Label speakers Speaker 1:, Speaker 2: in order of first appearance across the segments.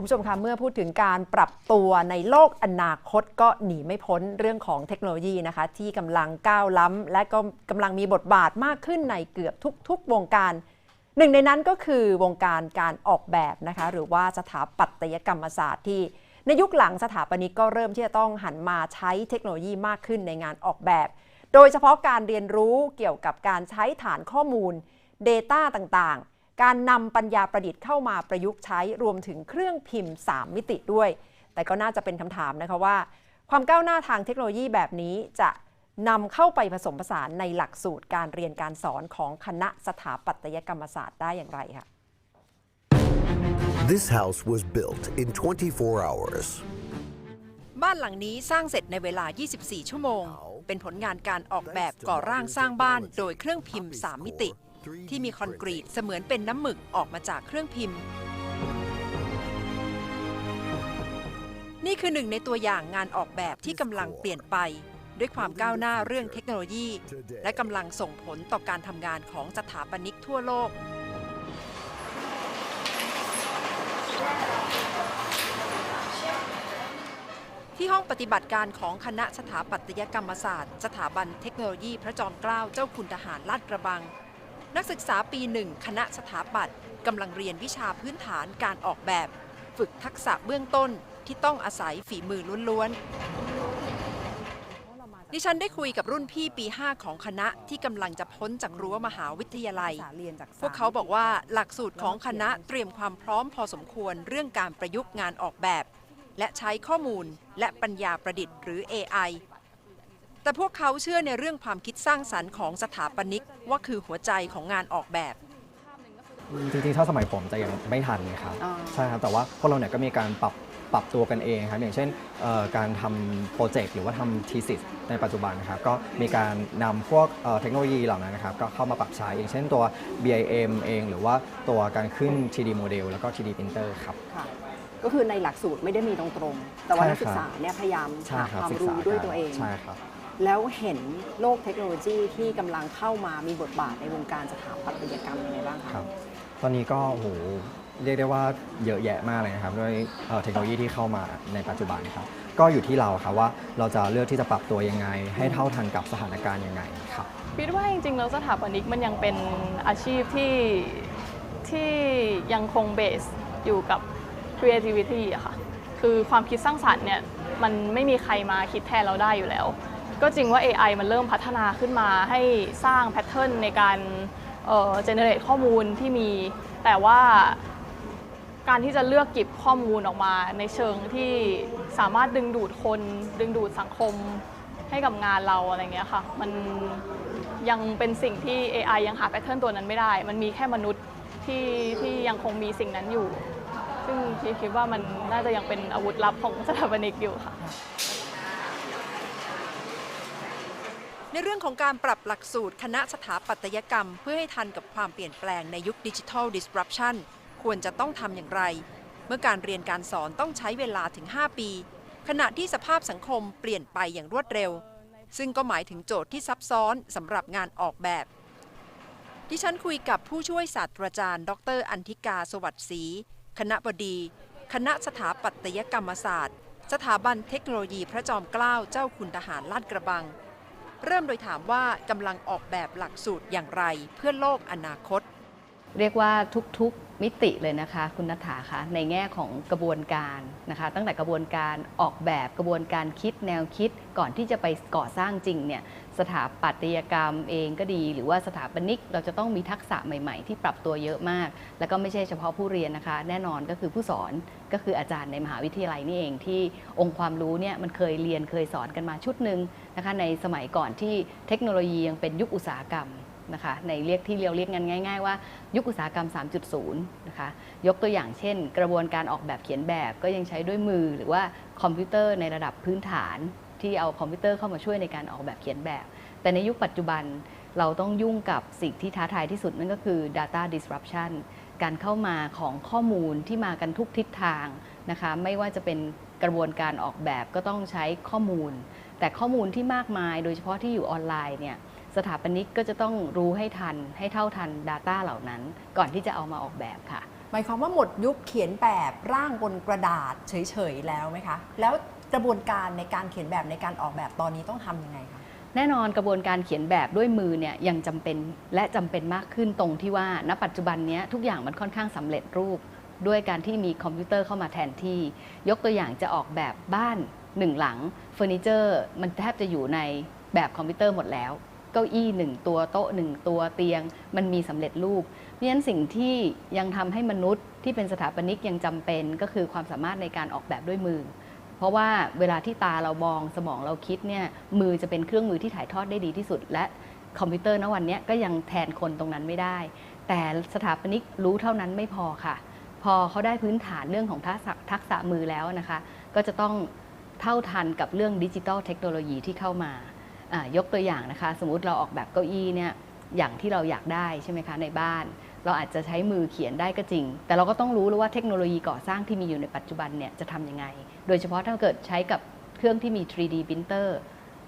Speaker 1: คุณผู้ชมคะเมื่อพูดถึงการปรับตัวในโลกอนาคตก็หนีไม่พ้นเรื่องของเทคโนโลยีนะคะ ที่กำลังก้าวล้ำและก็กำลังมีบทบาทมากขึ้นในเกือบทุก ๆ วงการ หนึ่งในนั้นก็คือวงการการออกแบบนะคะ หรือว่าสถาปัตยกรรมศาสตร์ที่ ในยุคหลังสถาปนิกก็เริ่มที่จะต้องหันมาใช้เทคโนโลยีมากขึ้นในงานออกแบบ โดยเฉพาะการเรียนรู้เกี่ยวกับการใช้ฐานข้อมูล Data ต่างๆ การนำปัญญาประดิษฐ์เข้ามาประยุกต์ใช้รวมถึงเครื่องพิมพ์ 3 มิติด้วย แต่ก็น่าจะเป็นคำถามนะคะว่า ความก้าวหน้าทางเทคโนโลยีแบบนี้จะนำเข้าไปผสมผสานในหลักสูตรการเรียนการสอนของคณะสถาปัตยกรรมศาสตร์ได้อย่างไรค่ะ
Speaker 2: This house was built in 24 hours.
Speaker 1: บ้านหลังนี้สร้างเสร็จในเวลา 24 ชั่วโมง เป็นผลงานการออกแบบก่อร่างสร้างบ้านโดยเครื่องพิมพ์ 3 มิติ ที่มีคอนกรีตเสมือนเป็นน้ำหมึกออกมาจากเครื่องพิมพ์ นี่คือหนึ่งในตัวอย่างงานออกแบบที่กำลังเปลี่ยนไป ด้วยความก้าวหน้าเรื่องเทคโนโลยี และกำลังส่งผลต่อการทำงานของสถาปนิกทั่วโลกที่ห้องปฏิบัติการของคณะสถาปัตยกรรมศาสตร์ สถาบันเทคโนโลยีพระจอมเกล้าเจ้าคุณทหารลาดกระบัง นักศึกษาปีหนึ่งคณะสถาปัตย์กำลังเรียนวิชาพื้นฐานการออกแบบ ฝึกทักษะเบื้องต้นที่ต้องอาศัยฝีมือล้วนๆ ดิฉันได้คุยกับรุ่นพี่ปี 5 ของคณะที่กำลังจะพ้นจากรั้วมหาวิทยาลัย พวกเขาบอกว่าหลักสูตรของคณะเตรียมความพร้อมพอสมควรเรื่องการประยุกต์งานออกแบบ และใช้ข้อมูลและปัญญาประดิษฐ์หรือ AI แต่พวกเขาเชื่อในเรื่องความคิดสร้างสรรค์ของสถาปนิกว่าคือหัวใจของงานออกแบบ
Speaker 3: จริงๆ ถ้าสมัยผมจะยังไม่ทันเลยครับ
Speaker 1: อ๋อ
Speaker 3: ใช่ครับ แต่ว่าพวกเราเนี่ยก็มีการปรับปรับตัวกันเองครับ อย่างเช่นเอ่อการทำโปรเจกต์หรือว่าทำทีสิสในปัจจุบันนะครับ ก็มีการนำพวกเอ่อเทคโนโลยีเหล่านั้นนะครับ ก็เข้ามาปรับใช้ อย่างเช่นตัว BIM เอง หรือว่าตัวการขึ้น 3D โมเดลแล้วก็ 3D printer ครับ
Speaker 4: ค่ะก็คือในหลักสูตรไม่ได้มีตรงๆ แต่ว่า
Speaker 3: ใช่
Speaker 4: นักศึกษา
Speaker 3: ครับ
Speaker 4: เนี่ยพยายาม
Speaker 3: ใช่
Speaker 4: หา
Speaker 3: ครับ
Speaker 4: ความ
Speaker 3: ศึก
Speaker 4: รู้
Speaker 3: ษา
Speaker 4: ด้วย
Speaker 3: กัน
Speaker 4: ตัวเอง
Speaker 3: ใช่ครับ
Speaker 4: แล้วเห็นโลกเทคโนโลยีที่กำลังเข้ามามีบทบาทในวงการสถาปัตยกรรมยังไงบ้างคะ
Speaker 3: ครับ ตอนนี้ก็โอ้โหเรียกได้ว่าเยอะแยะมากเลยนะครับด้วยเอ่อเทคโนโลยีที่เข้ามาในปัจจุบันครับ ก็อยู่ที่เราครับว่าเราจะเลือกที่จะปรับตัวยังไง ให้เท่าทันกับสถานการณ์ยังไงครับ
Speaker 5: คิดว่าจริงๆ แล้วสถาปนิกมันยังเป็นอาชีพที่ที่ยังคงเบสอยู่กับ creativity อะค่ะ คือความคิดสร้างสรรค์เนี่ยมันไม่มีใครมาคิดแทนเราได้อยู่แล้ว ก็จริงว่า AI มันเริ่มพัฒนาขึ้นมาให้สร้างแพทเทิร์นในการเอ่อ generate ข้อมูลที่มี แต่ว่าการที่จะเลือกเก็บข้อมูลออกมา ในเชิงที่สามารถดึงดูดคน ดึงดูดสังคมให้กับงานเราอะไรเงี้ยค่ะ มันยังเป็นสิ่งที่ AI ยังหาแพทเทิร์นตัวนั้นไม่ได้ มันมีแค่มนุษย์ที่ที่ยังคงมีสิ่งนั้นอยู่ ซึ่งพี่คิดว่ามันน่าจะยังเป็นอาวุธลับของสถาปนิกอยู่ค่ะ
Speaker 1: ในเรื่องของการปรับหลักสูตรคณะสถาปัตยกรรม เพื่อให้ทันกับความเปลี่ยนแปลงในยุคดิจิทัล disruption ควรจะต้องทำอย่างไร เมื่อการเรียนการสอนต้องใช้เวลาถึง 5 ปี ขณะที่สภาพสังคมเปลี่ยนไปอย่างรวดเร็ว ซึ่งก็หมายถึงโจทย์ที่ซับซ้อนสำหรับงานออกแบบดิฉันคุยกับผู้ช่วยศาสตราจารย์ ดร อันธิกา สวัสดิ์ศรี คณะบดี คณะสถาปัตยกรรมศาสตร์ สถาบันเทคโนโลยีพระจอมเกล้าเจ้าคุณทหารลาดกระบัง เริ่มโดยถามว่ากำลังออกแบบหลักสูตรอย่างไรเพื่อโลกอนาคต
Speaker 6: เรียกว่าทุกๆมิติเลยนะคะ คุณนัฐาคะในแง่ของกระบวนการนะคะ ตั้งแต่กระบวนการออกแบบกระบวนการคิดแนวคิดก่อนที่จะไปก่อสร้างจริงเนี่ยสถาปัตยกรรมเองก็ดี หรือว่าสถาปนิกเราจะต้องมีทักษะใหม่ๆ ที่ปรับตัวเยอะมาก แล้วก็ไม่ใช่เฉพาะผู้เรียนนะคะ แน่นอนก็คือผู้สอนก็คืออาจารย์ในมหาวิทยาลัยนี่เองที่องค์ความรู้เนี่ยมันเคยเรียนเคยสอนกันมาชุดหนึ่งนะคะในสมัยก่อนที่เทคโนโลยียังเป็นยุคอุตสาหกรรม นะคะในเรียกที่เราเรียกกันง่าย ๆ ว่ายุคอุตสาหกรรม 3.0 นะคะยกตัวอย่างเช่น กระบวนการออกแบบเขียนแบบก็ยังใช้ด้วยมือหรือว่าคอมพิวเตอร์ในระดับพื้นฐานที่เอาคอมพิวเตอร์เข้ามาช่วยในการออกแบบเขียนแบบ แต่ในยุคปัจจุบันเราต้องยุ่งกับสิ่งที่ท้าทายที่สุดนั่นก็คือ data disruption การเข้ามาของข้อมูลที่มากันทุกทิศทางนะคะไม่ว่าจะเป็นกระบวนการออกแบบก็ต้องใช้ข้อมูล แต่ข้อมูลที่มากมาย โดยเฉพาะที่อยู่ออนไลน์เนี่ย สถาปนิกก็จะต้องรู้ให้ทันให้เท่าทัน Data เหล่านั้น ก่อนที่จะเอามาออกแบบค่ะ
Speaker 1: หมายความว่าหมดยุคเขียนแบบร่างบนกระดาษเฉยๆแล้วไหมคะ แล้วกระบวนการในการเขียนแบบในการออกแบบตอนนี้ต้องทำยังไงคะ
Speaker 6: แน่นอนกระบวนการเขียนแบบด้วยมือเนี่ยยังจำเป็นและจำเป็นมากขึ้นตรงที่ว่า ณปัจจุบันเนี้ยทุกอย่างมันค่อนข้างสำเร็จรูป ด้วยการที่มีคอมพิวเตอร์เข้ามาแทนที่ ยกตัวอย่างจะออกแบบบ้านหนึ่งหลังเฟอร์นิเจอร์มันแทบจะอยู่ในแบบคอมพิวเตอร์หมดแล้ว เก้าอี้หนึ่งตัวโต๊ะหนึ่งตัวเตียง มันมีสำเร็จรูป เพราะฉะนั้นสิ่งที่ยังทำให้มนุษย์ที่เป็นสถาปนิกยังจำเป็นก็คือความสามารถในการออกแบบด้วยมือ เพราะว่าเวลาที่ตาเรามองสมองเราคิดเนี่ยมือจะเป็นเครื่องมือที่ถ่ายทอดได้ดีที่สุด และคอมพิวเตอร์ณวันนี้ก็ยังแทนคนตรงนั้นไม่ได้ แต่สถาปนิกรู้เท่านั้นไม่พอค่ะ พอเขาได้พื้นฐานเรื่องของทักษะทักษะมือแล้วนะคะ ก็จะต้องเท่าทันกับเรื่องดิจิ t a ลเทคโนโลยีที่เข้ามา ยกตัวอย่างนะคะ สมมติเราออกแบบเก้าอี้เนี่ยอย่างที่เราอยากได้ใช่ไหมคะในบ้าน เราอาจจะใช้มือเขียนได้ก็จริง แต่เราก็ต้องรู้แล้วว่าเทคโนโลยีก่อสร้างที่มีอยู่ในปัจจุบันเนี่ยจะทำยังไง โดยเฉพาะถ้าเกิดใช้กับเครื่องที่มี 3D printer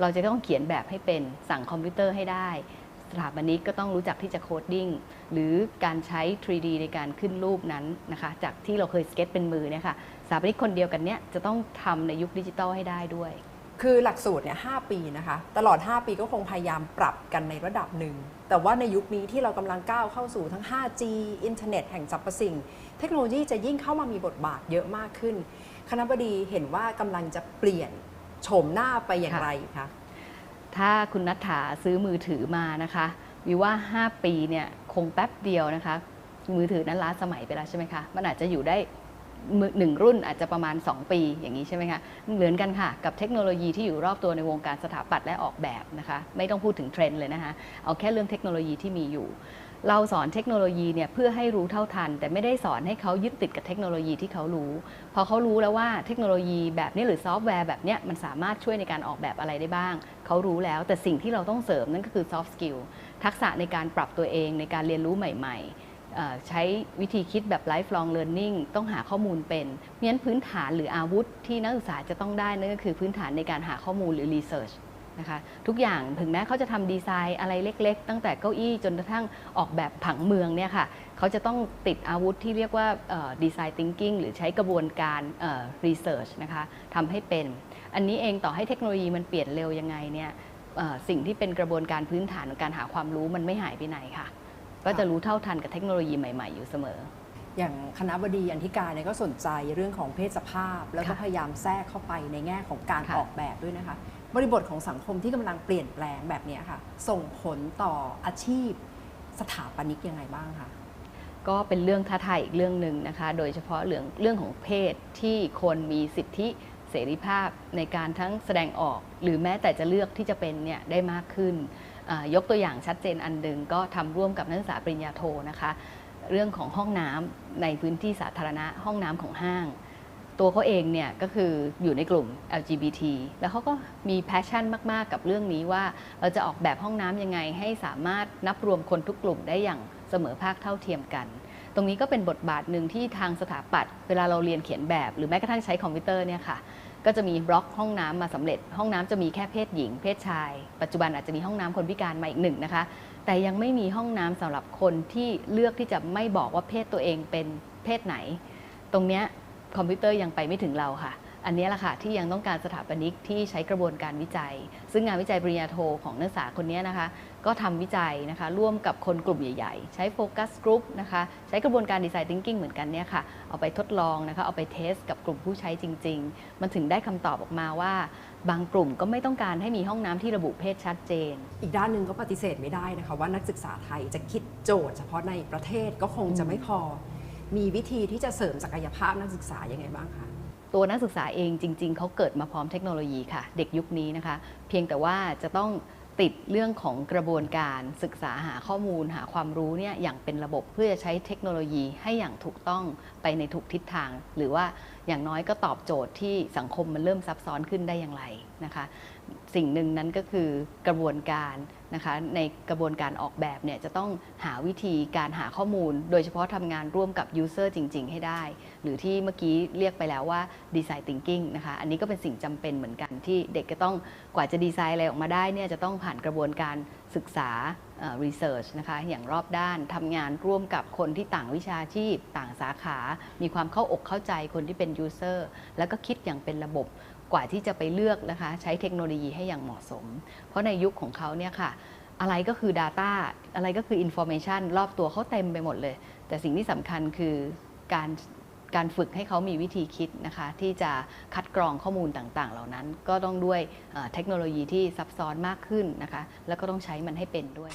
Speaker 6: เราจะต้องเขียนแบบให้เป็นสั่งคอมพิวเตอร์ให้ได้สถาปนิกก็ต้องรู้จักที่จะโคดดิ้งหรือการใช้ 3D ในการขึ้นรูปนั้นนะคะ จากที่เราเคยสเก็ตเป็นมือเนี่ยค่ะสถาปนิกคนเดียวกันเนี่ยจะต้องทำในยุคดิจิตอลให้ได้ด้วย
Speaker 1: คือหลักสูตรเนี่ยหปีนะคะ ตลอด 5 ปีก็คงพยายามปรับกันในระดับหนึ่ง แต่ว่าในยุคนี้ที่เรากำลังก้าวเข้าสู่ทั้ง 5G อินเทอร์เน็ตแห่งสรรพสิ่ง เทคโนโลยีจะยิ่งเข้ามามีบทบาทเยอะมากขึ้น คณะบดีเห็นว่ากำลังจะเปลี่ยนโฉมหน้าไปอย่างไรคะ
Speaker 6: ถ้าคุณนัทธาซื้อมือถือมานะคะวิว่า 5 ปีเนี่ยคงแป๊บเดียวนะคะ มือถือนั้นล้าสมัยไปแล้วใช่ไหมคะ มันอาจจะอยู่ได้ หนึ่งรุ่นอาจจะประมาณ 2 ปีอย่างนี้ใช่ไหมคะเหมือนกันค่ะ กับเทคโนโลยีที่อยู่รอบตัวในวงการสถาปัตย์และออกแบบนะคะไม่ต้องพูดถึงเทรนด์เลยนะคะเอาแค่เรื่องเทคโนโลยีที่มีอยู่ เราสอนเทคโนโลยีเนี่ยเพื่อให้รู้เท่าทัน แต่ไม่ได้สอนให้เขายึดติดกับเทคโนโลยีที่เขารู้ พอเขารู้แล้วว่าเทคโนโลยีแบบนี้หรือซอฟต์แวร์แบบนี้มันสามารถช่วยในการออกแบบอะไรได้บ้าง เขารู้แล้วแต่สิ่งที่เราต้องเสริมนั่นก็คือ soft skill ทักษะในการปรับตัวเองในการเรียนรู้ใหม่ๆเอ่ ใช้วิธีคิดแบบ lifelong learning ต้องหาข้อมูลเป็นเพราะฉะนั้นพื้นฐานหรืออาวุธที่นักศึกษาจะต้องได้นั่นก็คือพื้นฐานในการหาข้อมูลหรือ research นะคะทุกอย่างถึงแม้เขาจะทำดีไซน์อะไรเล็กๆ ตั้งแต่เก้าอี้จนกระทั่งออกแบบผังเมืองเนี่ยค่ะเขาจะต้องติดอาวุธที่เรียกว่าดีไซน์ thinking หรือใช้กระบวนการเอ่อ research นะคะทำให้เป็น อันนี้เองต่อให้เทคโนโลยีมันเปลี่ยนเร็วยังไงเนี่ยสิ่งที่เป็นกระบวนการพื้นฐานของการหาความรู้มันไม่หายไปไหนค่ะ ก็จะรู้เท่าทันกับเทคโนโลยีใหม่ ๆ อยู่เสมอ
Speaker 1: อย่างคณะบดีอันธิการเนี่ยก็สนใจเรื่องของเพศสภาพ แล้วก็
Speaker 6: ค่ะ
Speaker 1: พยายามแทรกเข้าไปในแง่ของการ
Speaker 6: ค่ะ
Speaker 1: ออกแบบด้วยนะคะ บริบทของสังคมที่กำลังเปลี่ยนแปลงแบบเนี้ยค่ะ ส่งผลต่ออาชีพสถาปนิกยังไงบ้างคะ
Speaker 6: ก็เป็นเรื่องท้าทายอีกเรื่องหนึ่งนะคะ โดยเฉพาะเรื่องเรื่องของเพศที่คนมีสิทธิเสรีภาพในการทั้งแสดงออก หรือแม้แต่จะเลือกที่จะเป็นเนี่ยได้มากขึ้นอ่า ยกตัวอย่างชัดเจนอันหนึ่งก็ทำร่วมกับนักศึกษาปริญญาโทนะคะ เรื่องของห้องน้ำในพื้นที่สาธารณะห้องน้ำของห้าง ตัวเขาเองเนี่ยก็คืออยู่ในกลุ่ม LGBT แล้วเขาก็มีแพชชั่นมาก ๆ กับเรื่องนี้ว่าเราจะออกแบบห้องน้ำยังไงให้สามารถนับรวมคนทุกกลุ่มได้อย่างเสมอภาคเท่าเทียมกันตรงนี้ก็เป็นบทบาทหนึ่งที่ทางสถาปัตย์เวลาเราเรียนเขียนแบบ หรือแม้กระทั่งใช้คอมพิวเตอร์เนี่ยค่ะ ก็จะมีบล็อกห้องน้ำมาสำเร็จ ห้องน้ำจะมีแค่เพศหญิง เพศชาย ปัจจุบันอาจจะมีห้องน้ำคนพิการมาอีกหนึ่งนะคะ แต่ยังไม่มีห้องน้ำสำหรับคนที่เลือกที่จะไม่บอกว่าเพศตัวเองเป็นเพศไหน ตรงเนี้ยคอมพิวเตอร์ยังไปไม่ถึงเราค่ะ อันนี้แหละค่ะที่ยังต้องการสถาปนิกที่ใช้กระบวนการวิจัย ซึ่งงานวิจัยปริญญาโทของนักศึกษาคนนี้นะคะก็ทำวิจัยนะคะร่วมกับคนกลุ่มใหญ่ๆ ใช้โฟกัสกรุ๊ปนะคะใช้กระบวนการดีไซน์ thinking เหมือนกันเนี่ยค่ะเอาไปทดลองนะคะเอาไปเทสกับกลุ่มผู้ใช้จริง ๆ มันถึงได้คำตอบออกมาว่า บางกลุ่มก็ไม่ต้องการให้มีห้องน้ำที่ระบุเพศชัดเจน
Speaker 1: อีกด้านหนึ่งก็ปฏิเสธไม่ได้นะคะว่านักศึกษาไทยจะคิดโจทย์เฉพาะในประเทศก็คงจะไม่พอ มีวิธีที่จะเสริมศักยภาพนักศึกษายังไงบ้างคะ
Speaker 6: ตัวนักศึกษาเองจริง ๆ เขาเกิดมาพร้อมเทคโนโลยีค่ะ เด็กยุคนี้นะคะ เพียงแต่ว่าจะต้องติดเรื่องของกระบวนการศึกษาหาข้อมูลหาความรู้เนี่ยอย่างเป็นระบบเพื่อจะใช้เทคโนโลยีให้อย่างถูกต้องไปในถูกทิศทาง หรือว่าอย่างน้อยก็ตอบโจทย์ที่สังคมมันเริ่มซับซ้อนขึ้นได้อย่างไรนะคะ สิ่งหนึ่งนั้นก็คือกระบวนการนะคะในกระบวนการออกแบบเนี่ยจะต้องหาวิธีการหาข้อมูล โดยเฉพาะทำงานร่วมกับ User จริง ๆ ให้ได้ หรือที่เมื่อกี้เรียกไปแล้วว่า Design Thinking นะคะอันนี้ก็เป็นสิ่งจำเป็นเหมือนกันที่เด็กก็ต้องกว่าจะดีไซน์อะไรออกมาได้เนี่ยจะต้องผ่านกระบวนการศึกษาเอ่อ research นะคะอย่างรอบด้านทำงานร่วมกับคนที่ต่างวิชาชีพ ต่างสาขา มีความเข้าอกเข้าใจคนที่เป็น user แล้วก็คิดอย่างเป็นระบบ กว่าที่จะไปเลือกนะคะ ใช้เทคโนโลยีให้อย่างเหมาะสม เพราะในยุคของเขาเนี่ยค่ะ อะไรก็คือ Data อะไรก็คือ Information รอบตัวเขาเต็มไปหมดเลย แต่สิ่งที่สำคัญคือการการฝึกให้เขามีวิธีคิดนะคะ ที่จะคัดกรองข้อมูลต่าง ๆ เหล่านั้น ก็ต้องด้วยเทคโนโลยีที่ซับซ้อนมากขึ้นนะคะ แล้วก็ต้องใช้มันให้เป็นด้วย